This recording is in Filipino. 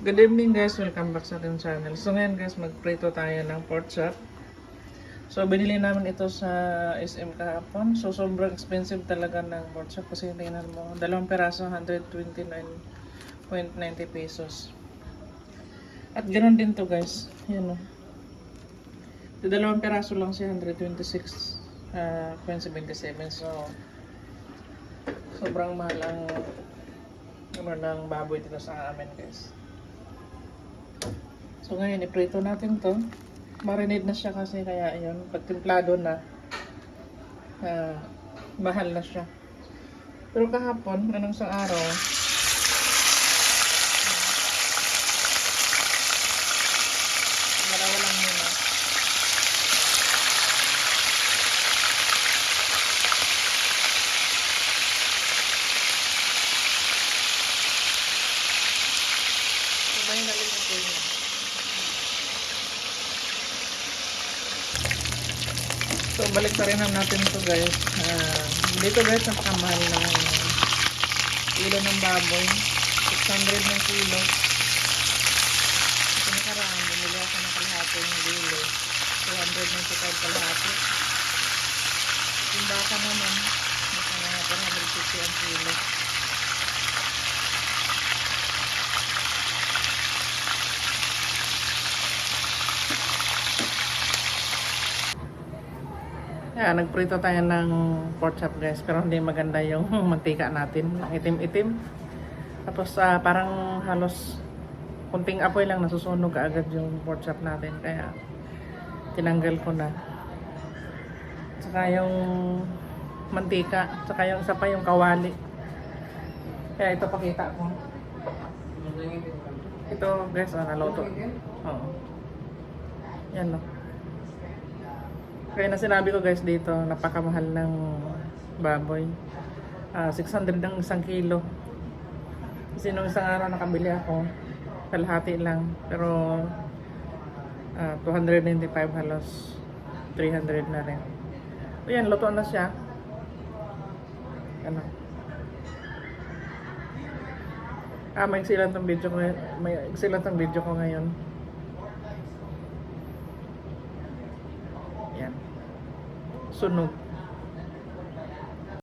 Good evening guys, welcome back sa ating channel. So ngayon guys, magprito tayo ng pork chop. So binili namin ito sa SM kahapon. So sobrang expensive talaga ng pork chop kasi tingnan mo, dalawang peraso 129.90 pesos. At ganoon din to guys. Yan o. So, dalawang peraso lang siya 126.77. so sobrang mahal ang ano ng baboy dito sa amin guys. So ngayon, iprito natin to. Marinate na siya kasi kaya yun, pag timplado na, ah, mahal na siya. Pero kahapon, anong sa araw, lang muna. Sabay na rin ito. So, balik pa rin natin ito guys. Ah, dito guys, napakamahal ng kilo ng baboy. 600 ng kilo. Ito nakaraan, bumili ako ng kalahati ng kilo. 200 ng tukad kalahati. Yung baka naman, nasa mga 450 ang kilo. Kaya nagprito tayo ng pork chop guys pero hindi maganda yung mantika natin, itim-itim. Tapos ah, parang halos kunting apoy lang nasusunog agad yung pork chop natin kaya tinanggal ko na. Saka yung mantika, saka yung isa pa yung kawali. Kaya ito pakita ko. Ito guys, ah, naluto. Oo. Yan no. Kaya na sinabi ko guys dito, napakamahal ng baboy. Ah, 600 ng isang kilo. Kasi nung isang araw nakabili ako, kalahati lang. Pero ah, 295 halos 300 na rin. So yan, luto na siya. Ano? Ah, may excellent ang video ko. May excellent ang video ko ngayon. Yan. Sunog.